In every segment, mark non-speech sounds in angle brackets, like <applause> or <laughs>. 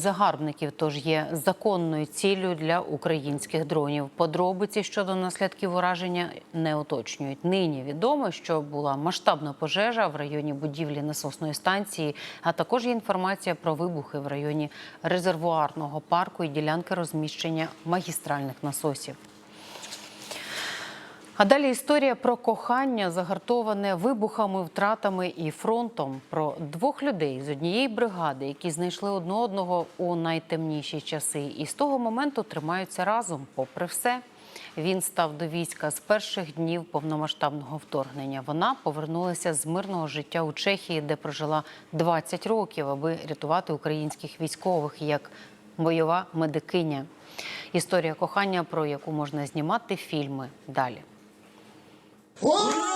Загарбників тож є законною ціллю для українських дронів. Подробиці щодо наслідків ураження не уточнюють. Нині відомо, що була масштабна пожежа в районі будівлі насосної станції, а також є інформація про вибухи в районі резервуарного парку і ділянки розміщення магістральних насосів. А далі історія про кохання, загартоване вибухами, втратами і фронтом. Про двох людей з однієї бригади, які знайшли одне одного у найтемніші часи, і з того моменту тримаються разом. Попри все, він став до війська з перших днів повномасштабного вторгнення. Вона повернулася з мирного життя у Чехії, де прожила 20 років, аби рятувати українських військових як бойова медикиня. Історія кохання, про яку можна знімати фільми далі. 五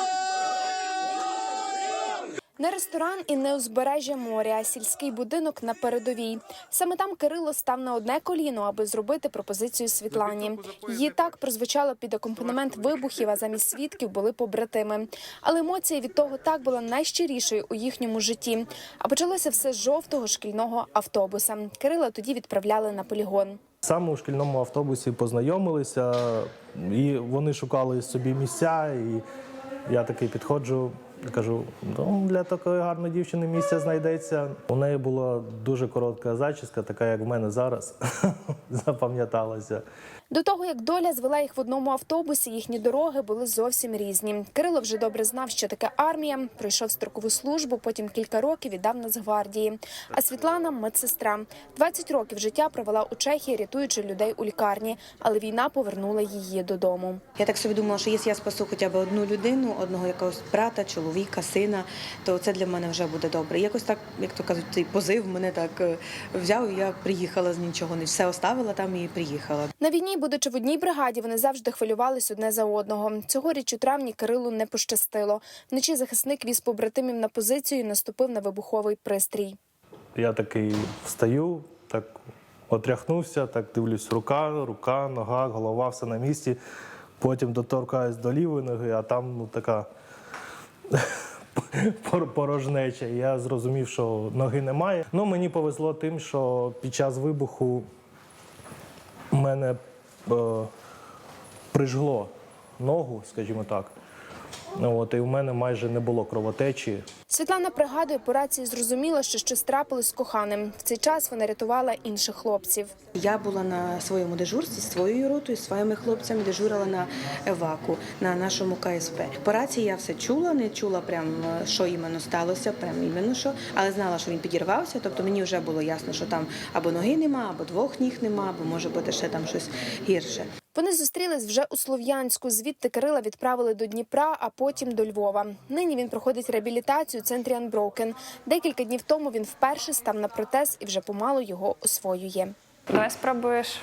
Не ресторан і не узбережжя моря, а сільський будинок на передовій. Саме там Кирило став на одне коліно, аби зробити пропозицію Світлані. Її так прозвучало під акомпанемент вибухів, а замість свідків були побратими. Але емоція від того так була найщирішою у їхньому житті. А почалося все з жовтого шкільного автобуса. Кирила тоді відправляли на полігон. Саме у шкільному автобусі познайомилися, і вони шукали собі місця. І я такий підходжу кажу: ну, для такої гарної дівчини місце знайдеться. У неї була дуже коротка зачіска, така як в мене зараз, <laughs> запам'яталася. До того як доля звела їх в одному автобусі, їхні дороги були зовсім різні. Кирило вже добре знав, що таке армія. Пройшов строкову службу, потім кілька років віддав Нацгвардії. А Світлана медсестра. 20 років життя провела у Чехії, рятуючи людей у лікарні, але війна повернула її додому. Я так собі думала, що якщо я спасу хоча б одну людину, одного якогось брата, чоловіка, сина, то це для мене вже буде добре. Якось так, як то кажуть, цей позив мене так е, взяв, і я приїхала з нічого, не все оставила там і приїхала. На війні, будучи в одній бригаді, вони завжди хвилювались одне за одного. Цьогоріч у травні Кирилу не пощастило. Вночі захисник віз побратимів на позицію і наступив на вибуховий пристрій. Я такий встаю, так отряхнувся, так дивлюсь, рука, рука, нога, голова, все на місці. Потім доторкаюсь до лівої ноги, а там ну, така порожнеча. Я зрозумів, що ноги немає. Ну, мені повезло тим, що під час вибуху мене е, прижгло ногу, скажімо так. Ну, От, і в мене майже не було кровотечі. Світлана пригадує, по рації зрозуміла, що щось трапилось з коханим. В цей час вона рятувала інших хлопців. Я була на своєму дежурстві з своєю ротою, з своїми хлопцями, дежурила на еваку на нашому КСП. По рації я все чула, не чула прям е, що іменно сталося, прям іменно що, але знала, що він підірвався. Тобто мені вже було ясно, що там або ноги нема, або двох ніг нема, або може бути ще там щось гірше. Вони зустрілись вже у Слов'янську. Звідти Кирила відправили до Дніпра, а потім до Львова. Нині він проходить реабілітацію у центрі Unbroken. Декілька днів тому він вперше став на протез і вже помалу його освоює. Давай спробуєш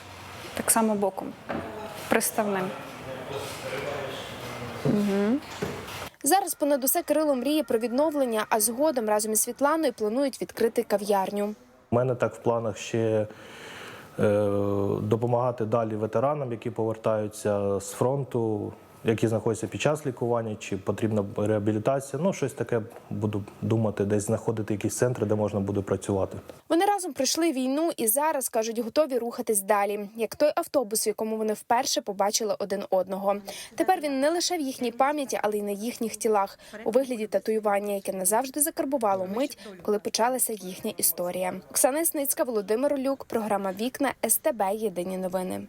так само боком, приставним. Зараз понад усе Кирило мріє про відновлення, а згодом разом із Світланою планують відкрити кав'ярню. У мене так в планах ще допомагати далі ветеранам, які повертаються з фронту, які знаходяться під час лікування, чи потрібна реабілітація. Ну, щось таке буду думати, десь знаходити якісь центри, де можна буде працювати. Вони разом пройшли війну і зараз кажуть, готові рухатись далі, як той автобус, в якому вони вперше побачили один одного. Тепер він не лише в їхній пам'яті, але й на їхніх тілах у вигляді татуювання, яке назавжди закарбувало мить, коли почалася їхня історія. Оксана Сницька, Володимир Люк, програма Вікна СТБ. Єдині новини.